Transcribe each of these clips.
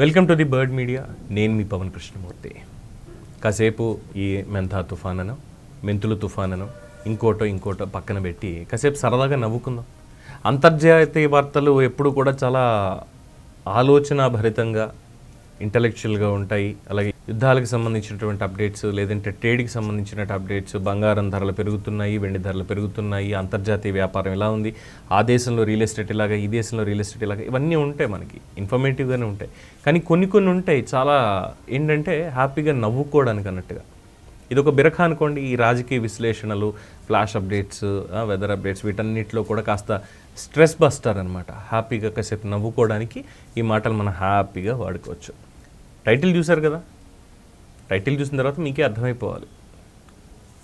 Welcome to the bird media. నేను మీ పవన్ కృష్ణమూర్తి. కాసేపు ఈ మెంతా తుఫానను మెంతులు తుఫానను ఇంకోటో ఇంకోటో పక్కన పెట్టి కాసేపు సరదాగా నవ్వుకుందాం. అంతర్జాతీయ వార్తలు ఎప్పుడు కూడా చాలా ఆలోచనాభరితంగా ఇంటలెక్చువల్గా ఉంటాయి. అలాగే యుద్ధాలకు సంబంధించినటువంటి అప్డేట్స్ లేదంటే ట్రేడ్కి సంబంధించిన అప్డేట్స్ బంగారం ధరలు పెరుగుతున్నాయి వెండి ధరలు పెరుగుతున్నాయి అంతర్జాతీయ వ్యాపారం ఎలా ఉంది ఆ దేశంలో రియల్ ఎస్టేట్ ఇలాగా ఈ దేశంలో రియల్ ఎస్టేట్ ఇలాగా ఇవన్నీ ఉంటాయి మనకి. ఇన్ఫర్మేటివ్గానే ఉంటాయి. కానీ కొన్ని కొన్ని ఉంటాయి. చాలా ఏంటంటే హ్యాపీగా నవ్వుకోవడానికి అన్నట్టుగా. ఇది ఒక బిరఖ అనుకోండి. ఈ రాజకీయ విశ్లేషణలు ఫ్లాష్ అప్డేట్స్ వెదర్ అప్డేట్స్ వీటన్నిటిలో కూడా కాస్త స్ట్రెస్ బస్టర్ అనమాట హ్యాపీగా కాసేపు నవ్వుకోవడానికి ఈ మాటలు మనం హ్యాపీగా వాడుకోవచ్చు. టైటిల్ చూశారు కదా? టైటిల్ చూసిన తర్వాత మీకే అర్థమైపోవాలి.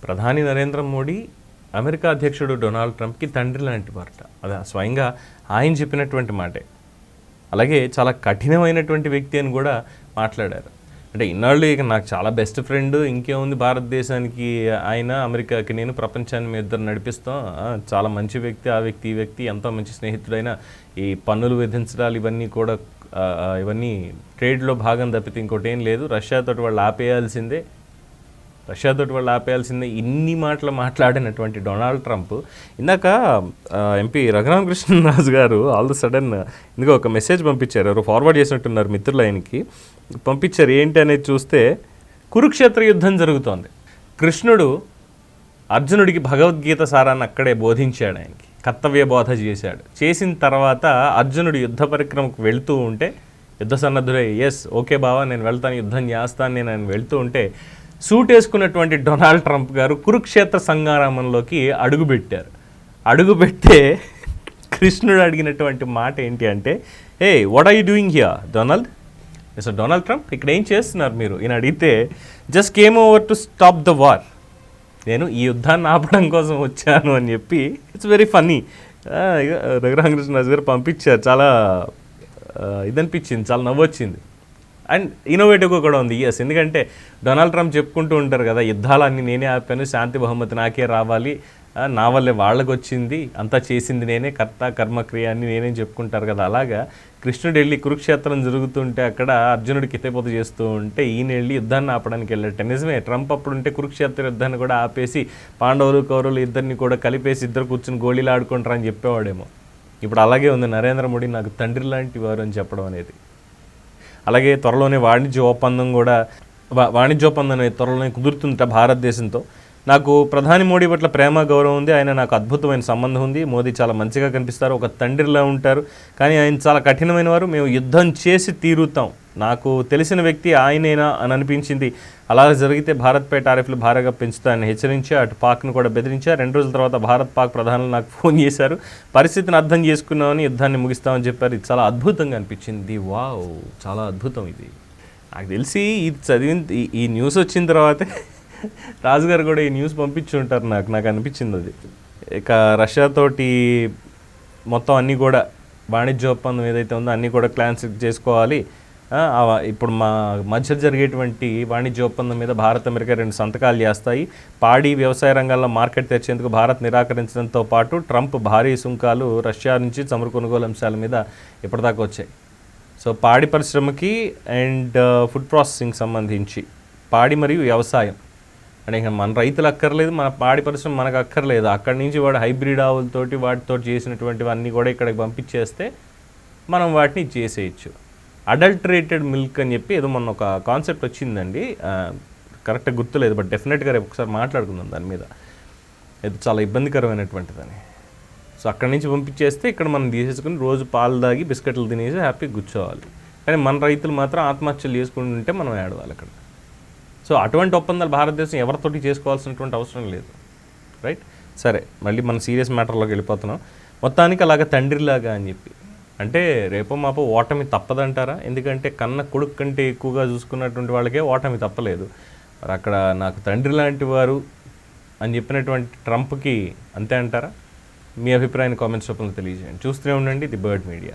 ప్రధాని నరేంద్ర మోడీ అమెరికా అధ్యక్షుడు డొనాల్డ్ ట్రంప్కి తండ్రి లాంటి మాట అది స్వయంగా ఆయన చెప్పినటువంటి మాటే. అలాగే చాలా కఠినమైనటువంటి వ్యక్తి అని కూడా మాట్లాడారు. అంటే ఇన్నాళ్ళు ఇక నాకు చాలా బెస్ట్ ఫ్రెండ్ ఇంకేముంది భారతదేశానికి ఆయన అమెరికాకి నేను ప్రపంచాన్ని మీ ఇద్దరు నడిపిస్తాం. చాలా మంచి వ్యక్తి ఆ వ్యక్తి ఈ వ్యక్తి ఎంతో మంచి స్నేహితుడైన ఈ పన్నులు విధించడాలు ఇవన్నీ కూడా ఇవన్నీ ట్రేడ్లో భాగం తప్పితే ఇంకోటి ఏం లేదు. రష్యాతో వాళ్ళు ఆపేయాల్సిందే. రష్యాతో వాళ్ళు ఆపేయాల్సిందే. ఇన్ని మాటలు మాట్లాడినటువంటి డొనాల్డ్ ట్రంప్. ఇందాక ఎంపీ రఘురామకృష్ణరాజు గారు ఆల్ ద సడన్ ఇందులో ఒక మెసేజ్ పంపించారు. ఎవరు ఫార్వర్డ్ చేసినట్టున్నారు మిత్రులు ఆయనకి పంపించారు. ఏంటి అనేది చూస్తే కురుక్షేత్ర యుద్ధం జరుగుతోంది. కృష్ణుడు అర్జునుడికి భగవద్గీత సారాన్ని అక్కడే బోధించాడు ఆయనకి. కర్తవ్య బోధ చేశాడు. చేసిన తర్వాత అర్జునుడు యుద్ధ పరిక్రమకు వెళ్తూ ఉంటే యుద్ధ సన్నద్ధుడై ఎస్ ఓకే బావా నేను వెళ్తాను యుద్ధం చేస్తాను నేను ఆయన వెళ్తూ ఉంటే సూట్ వేసుకున్నటువంటి డొనాల్డ్ ట్రంప్ గారు కురుక్షేత్ర సంగారామంలోకి అడుగుపెట్టారు. అడుగుపెడితే కృష్ణుడు అడిగినటువంటి మాట ఏంటి అంటే ఏ what are you doing here Donald mister Donald Trump ఇక్కడ ఏం చేస్తున్నారు మీరు? ఈయన అడిగితే just came over to stop the war నేను ఈ యుద్ధాన్ని ఆపడం కోసం వచ్చాను అని చెప్పి ఇట్స్ వెరీ ఫన్నీ రఘురామకృష్ణ గారు పంపించారు. చాలా ఇదనిపించింది చాలా నవ్వొచ్చింది. అండ్ ఇన్నోవేటివ్గా కూడా ఉంది ఎస్ ఎందుకంటే డొనాల్డ్ ట్రంప్ చెప్పుకుంటూ ఉంటారు కదా యుద్ధాలన్నీ నేనే ఆపాను శాంతి బహుమతి నాకే రావాలి నా వల్లే వాళ్ళకి వచ్చింది అంతా చేసింది నేనే కర్త కర్మక్రియ అని నేనే చెప్పుకుంటారు కదా. అలాగా కృష్ణుడు వెళ్ళి కురుక్షేత్రం జరుగుతుంటే అక్కడ అర్జునుడు కితపోత చేస్తూ ఉంటే ఈయన వెళ్ళి యుద్ధాన్ని ఆపడానికి వెళ్ళట నిజమే ట్రంప్ అప్పుడు ఉంటే కురుక్షేత్ర యుద్ధాన్ని కూడా ఆపేసి పాండవులు కౌరవులు ఇద్దరిని కూడా కలిపేసి ఇద్దరు కూర్చుని గోళీలు ఆడుకుంటారు అని చెప్పేవాడేమో. ఇప్పుడు అలాగే ఉంది నరేంద్ర మోడీ నాకు తండ్రి లాంటి వారు అని చెప్పడం అనేది. అలాగే త్వరలోనే వాణిజ్య ఒప్పందం కూడా వాణిజ్య ఒప్పందం అనేది త్వరలోనే కుదురుతుంట భారతదేశంతో. నాకు ప్రధాని మోడీ పట్ల ప్రేమ గౌరవం ఉంది. ఆయన నాకు అద్భుతమైన సంబంధం ఉంది. మోదీ చాలా మంచిగా కనిపిస్తారు. ఒక తండ్రిలా ఉంటారు. కానీ ఆయన చాలా కఠినమైన వారు. మేము యుద్ధం చేసి తీరుతాం. నాకు తెలిసిన వ్యక్తి ఆయనేనా అని అనిపించింది. అలా జరిగితే భారత్పై టారిఫ్లు భారీగా పెంచుతాయని హెచ్చరించి. అటు పాక్ను కూడా బెదిరించారు రెండు రోజుల తర్వాత భారత్ పాక్ ప్రధానులు నాకు ఫోన్ చేశారు. పరిస్థితిని అర్థం చేసుకున్నామని యుద్ధాన్ని ముగిస్తామని చెప్పారు. ఇది చాలా అద్భుతంగా అనిపించింది. వావ్! చాలా అద్భుతం ఇది. నాకు తెలిసి ఇది చదివిన ఈ- ఈ న్యూస్ వచ్చిన తర్వాతే రాజుగారు కూడా ఈ న్యూస్ పంపించి ఉంటారు నాకు. నాకు అనిపించింది అది. ఇక రష్యాతోటి మొత్తం అన్నీ కూడా వాణిజ్య ఒప్పందం ఏదైతే ఉందో అన్నీ కూడా క్లాన్స్ చేసుకోవాలి. ఇప్పుడు మా మధ్య జరిగేటువంటి వాణిజ్య ఒప్పందం మీద భారత్ అమెరికా రెండు సంతకాలు చేస్తాయి. పాడి వ్యవసాయ రంగాల్లో మార్కెట్ తెచ్చేందుకు భారత్ నిరాకరించడంతో పాటు ట్రంప్ భారీ సుంకాలు రష్యా నుంచి చమురు కొనుగోలు అంశాల మీద ఇప్పటిదాకా వచ్చాయి. సో పాడి పరిశ్రమకి అండ్ ఫుడ్ ప్రాసెసింగ్ సంబంధించి పాడి మరియు వ్యవసాయం అంటే ఇంకా మన రైతులు అక్కర్లేదు మన పాడి పరిశ్రమ మనకు అక్కర్లేదు. అక్కడి నుంచి వాడు హైబ్రిడ్ ఆవులతోటి వాటితో చేసినటువంటివన్నీ కూడా ఇక్కడికి పంపించేస్తే మనం వాటిని చేసేయచ్చు. అడల్టరేటెడ్ మిల్క్ అని చెప్పి ఏదో మొన్న ఒక కాన్సెప్ట్ వచ్చిందండి. కరెక్ట్గా గుర్తులేదు బట్ డెఫినెట్గా రేపు ఒకసారి మాట్లాడుకుందాం దాని మీద. ఇది చాలా ఇబ్బందికరమైనటువంటిదని. సో అక్కడి నుంచి పంపించేస్తే ఇక్కడ మనం తీసేసుకుని రోజు పాలు తాగి బిస్కెట్లు తినేసి హ్యాపీగా కూర్చోవాలి. కానీ మన రైతులు మాత్రం ఆత్మహత్యలు చేసుకుంటుంటే మనం ఏడవాలి అక్కడ. సో అటువంటి ఒప్పందాలు భారతదేశం ఎవరితోటి చేసుకోవాల్సినటువంటి అవసరం లేదు. రైట్ సరే మళ్ళీ మన సీరియస్ మ్యాటర్లోకి వెళ్ళిపోతున్నాం. మొత్తానికి అలాగ తండ్రిలాగా అని చెప్పి. అంటే రేపో మాపో ఓటమి తప్పదంటారా? ఎందుకంటే కన్న కొడుకు కంటే ఎక్కువగా చూసుకున్నటువంటి వాళ్ళకే ఓటమి తప్పలేదు. మరి అక్కడ నాకు తండ్రి లాంటి వారు అని చెప్పినటువంటి ట్రంప్కి అంతే అంటారా? మీ అభిప్రాయాన్ని కామెంట్స్ రూపంలో తెలియజేయండి. చూస్తూనే ఉండండి ది బర్డ్ మీడియా.